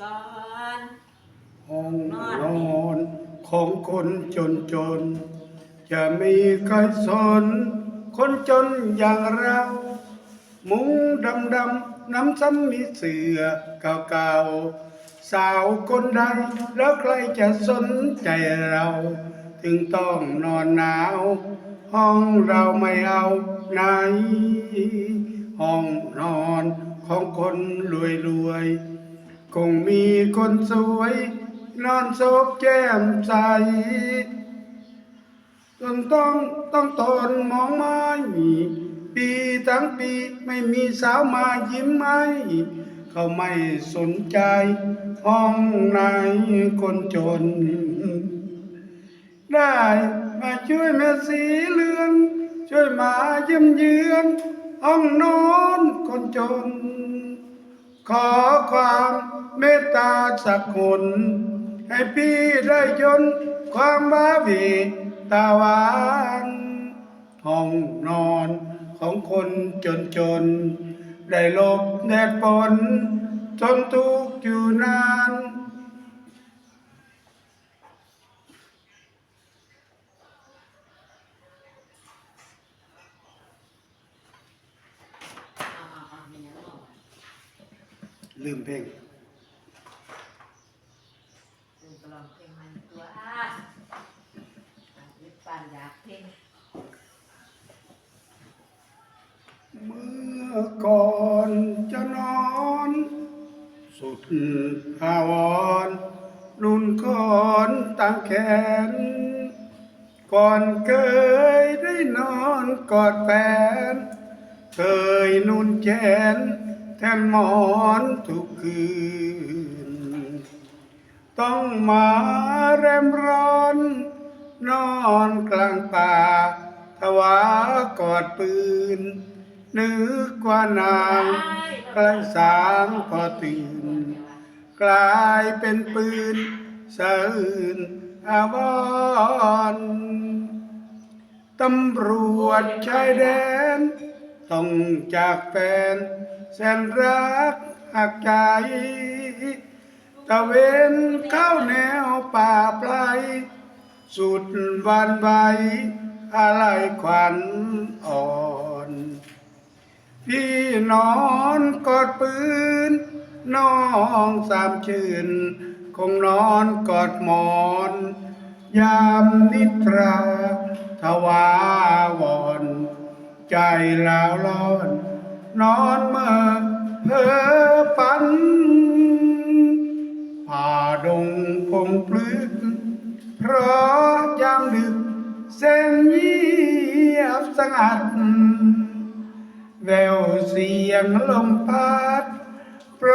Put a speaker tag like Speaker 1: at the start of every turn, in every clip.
Speaker 1: ก่อน
Speaker 2: ห้องนอนของคนจนจน จะมีใครสน คนจนอย่างเรา มุ้งดำดำน้ำซ้ำมีเสือเก่าๆ สาวคนใดแล้วใครจะสนใจเรา ถึงต้องนอนหนาว ห้องเราไม่เอาไหน ห้องนอนของคนรวยรวย คงมีคนสวย นอนซบแก้มใสจนต้องต้องทนมองไม้ปีทั้งปีไม่มีสาวมายิ้มไหม เขาไม่สนใจ ห้องไหนคนจน ได้มาช่วยแม่สีเลือน ช่วยมาเยี่ยมเยือน ห้องนอนคนจน ขอความเมตตาสักคนให้พี่ได้ยนความบ้าวีตาหวานห้องนอนของคนจนจน ได้หลบแดดฝนทนทุกข์อยู่นาน
Speaker 1: เอาเอาเอาไม่ยังบอก
Speaker 2: ลืมเพลง
Speaker 1: ลืมกลองเพลงมันตัวอะอะยึดปันอยากเพลง
Speaker 2: เมื่อก่อนจะนอน สุดหาวรนุ่นก่อนตั้งแขน ก่อนเคยได้นอนกอดแฟน เคยนุ่นแขน แทนหมอนทุกคืน ต้องมาแรมร้อน นอนกลางป่าทวากอดปืน นึกว่านางใกล้สางพอตื่น กลายเป็นปืนสะอื่นอาวรณ์ตำรวจชายแดน ต้องจากแฟน แสนรักหักใจตะเวนเข้าแนวป่าไพรสุดวันใบอะไรขวัญอ่อน พี่นอนกอดปืน น้องสามชื่น คงนอนกอดหมอน ยามนิทราทวาวอน ใจลาวร้อน นอนเมื่อเพ้อฝันป่าดงพงพลึก เพราะยามดึกแสงเงียบสงัด แววเสียงลมพัดโปร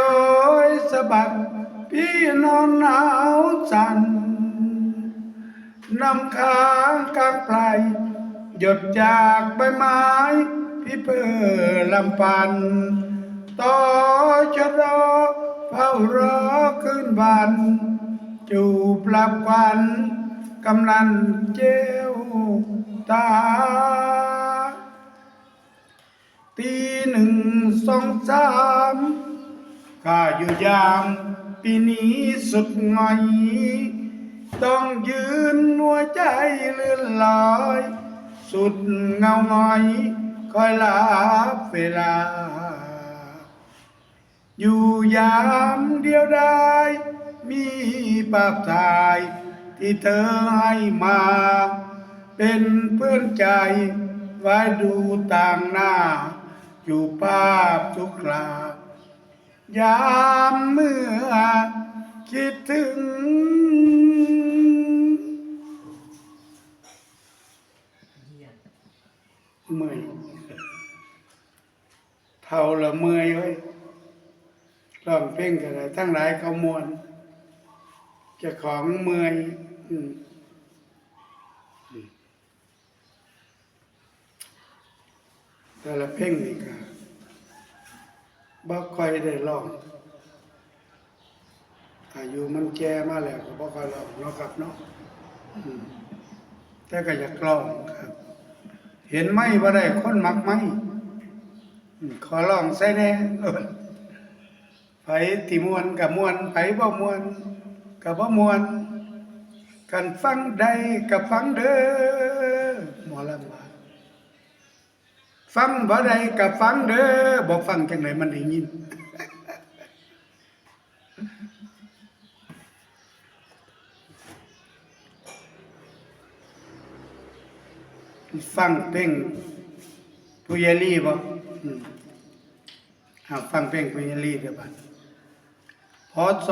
Speaker 2: ยสะบัดพี่นอนหนาวสั่นนำค้างกลางปลายหยดจากใบไม้ พี่เพื่อลำปันต่อชะดอเฝ้ารอคืนบัน จูบหลับควันกำลันเจ้วตา ตีหนึ่งสองสามข้าอยู่ยามปีนี้สุดงอย ต้องยืนหัวใจเลื่อนลอย สุดเงาหงอย คอยลับเวลา อยู่ยามเดียวได้ มีภาพถ่ายที่เธอให้มา เป็นเพื่อนใจไว้ดูต่างหน้า อยู่ภาพทุกครายามเมื่อคิดถึง
Speaker 1: เหี้ย
Speaker 2: เมื่อยเท่าละเมื่อยเว้ย ร้องเพลงกันเลยทั้งหลายเขามวนจะของเมื่อยแต่ละเพลงนี่ก็บ่ค่อยได้ร้องอายุมันแก่มาแล้วก็บ่ค่อยร้องเนาะครับเนาะแต่ก็อยากร้องครับ เห็นไหมว่าได้คนมักไหมขอลองใส่แน่ ไผที่มวนกับมวนไผบ่มวนกับบ่มวนกันฟังใดกับฟังเด้อหมอลำว่าฟังบ่ใดกับฟังเด้อบ่ฟังจังไดมันได้ยินฟังเพลงผู้ใหญ่ลีบ่อืมเอาฟังเพลงผู้ใหญ่ลีเดี๋ยวบัด พศ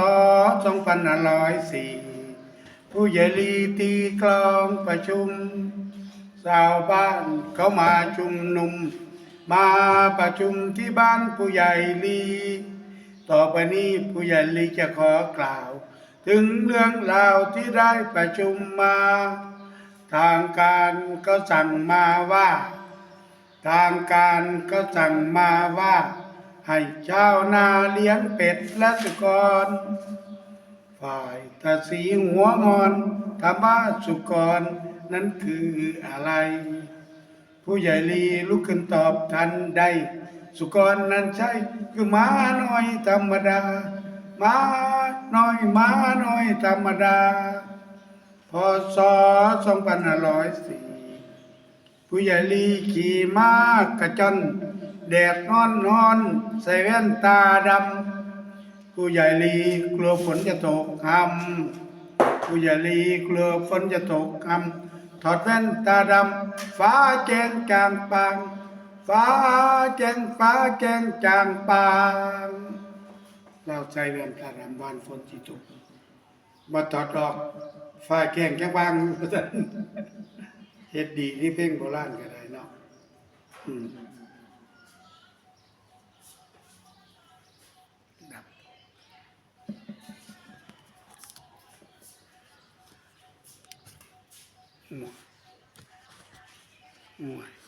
Speaker 2: 2504 ผู้ใหญ่ลีตีกลองประชุม ชาวบ้านเขามาชุมนุม มาประชุมที่บ้านผู้ใหญ่ลี ต่อไปนี้ผู้ใหญ่ลีจะขอกล่าว ถึงเรื่องราวที่ได้ประชุมมา ทางการก็สั่งมาว่า ทางการก็สั่งมาว่า ให้เจ้านาเลี้ยงเป็ดและสุกร ฝ่ายตาสีหัวงอนธรรมะสุกรนั้นคืออะไร ผู้ใหญ่ลีลุกขึ้นตอบทันใด สุกรนั้นใช่คือหมาน้อยธรรมดาหมาน้อยหมาน้อยธรรมดา พศ2504ผู้ใหญ่ลีขี่ม้ากระจน แดดนอนนอน ใส่แว่นตาดำผู้ใหญ่ลีกลัวฝนจะตกคำผู้ใหญ่ลีกลัวฝนจะตกคำถอดแว่นตาดำฟ้าแจ้งจางปาง ฟ้าแจ้งฟ้าแจ้งจางปางเราใส่แว่นตาดำบานฝนจิตกมาถอดออกฝ่าแข่งแค่วางเฮ็ดดีที่เพ่งโบราณก็ได้เนาะอืม หมดหมด